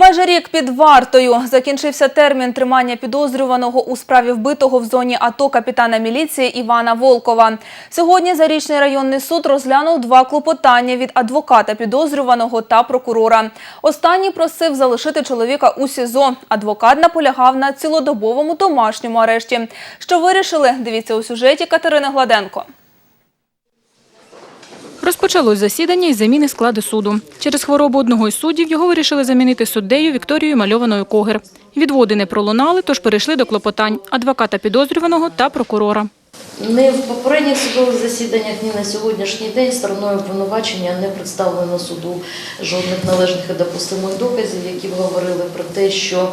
Майже рік під вартою закінчився термін тримання підозрюваного у справі вбитого в зоні АТО капітана міліції Івана Волкова. Сьогодні Зарічний районний суд розглянув два клопотання від адвоката підозрюваного та прокурора. Останній просив залишити чоловіка у СІЗО. Адвокат наполягав на цілодобовому домашньому арешті. Що вирішили? Дивіться у сюжеті Катерини Гладенко. Розпочалось засідання із заміни складу суду. Через хворобу одного із суддів його вирішили замінити суддею Вікторією Мальованою Когер. Відводи не пролунали, тож перейшли до клопотань адвоката підозрюваного та прокурора. Не в попередніх судових засіданнях, ні на сьогоднішній день стороною обвинувачення не представлено суду жодних належних і допустимих доказів, які б говорили про те, що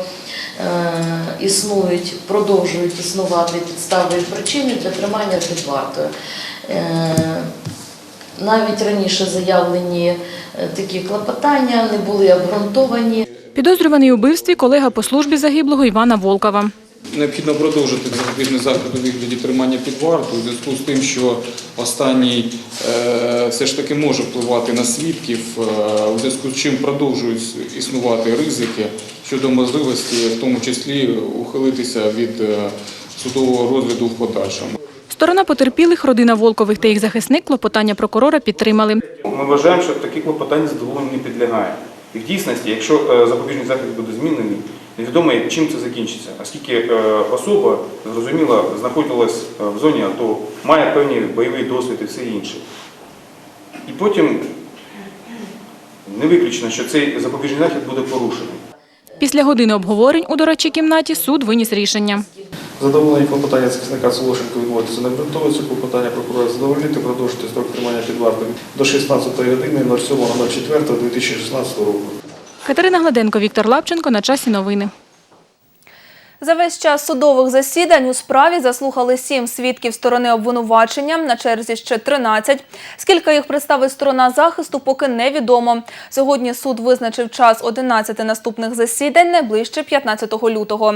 е, існують, продовжують існувати підстави і причини для тримання під вартою. Е, навіть раніше заявлені е, такі клопотання не були обґрунтовані. Підозрюваний у вбивстві колега по службі загиблого Івана Волкова. Необхідно продовжити запобіжний захід у вигляді тримання під вартою у зв'язку з тим, що останній е, все ж таки може впливати на свідків, е, у зв'язку з чим продовжують існувати ризики щодо можливості, в тому числі ухилитися від судового розгляду в подальшому. Сторона потерпілих, родина Волкових та їх захисник клопотання прокурора підтримали. Ми вважаємо, що такі клопотання задоволенню не підлягає. І в дійсності, якщо е, запобіжний захід буде змінений, невідомо чим це закінчиться, оскільки е, особа, зрозуміло, знаходилась е, в зоні АТО, має певні бойовий досвід і все інше. І потім не виключено, що цей запобіжний захід буде порушений. Після години обговорень у дорадчій кімнаті суд виніс рішення. Задоволені клопотання захисника Солошенко відводиться на обґрунтовується. Клопотання прокурора задовольнити, продовжити строк тримання під вартою до 16 години 07.04.2016 року. Катерина Гладенко, Віктор Лапченко. На часі новини. За весь час судових засідань у справі заслухали сім свідків сторони обвинувачення, на черзі ще 13. Скільки їх представить сторона захисту, поки невідомо. Сьогодні суд визначив час 11 наступних засідань, найближче 15 лютого.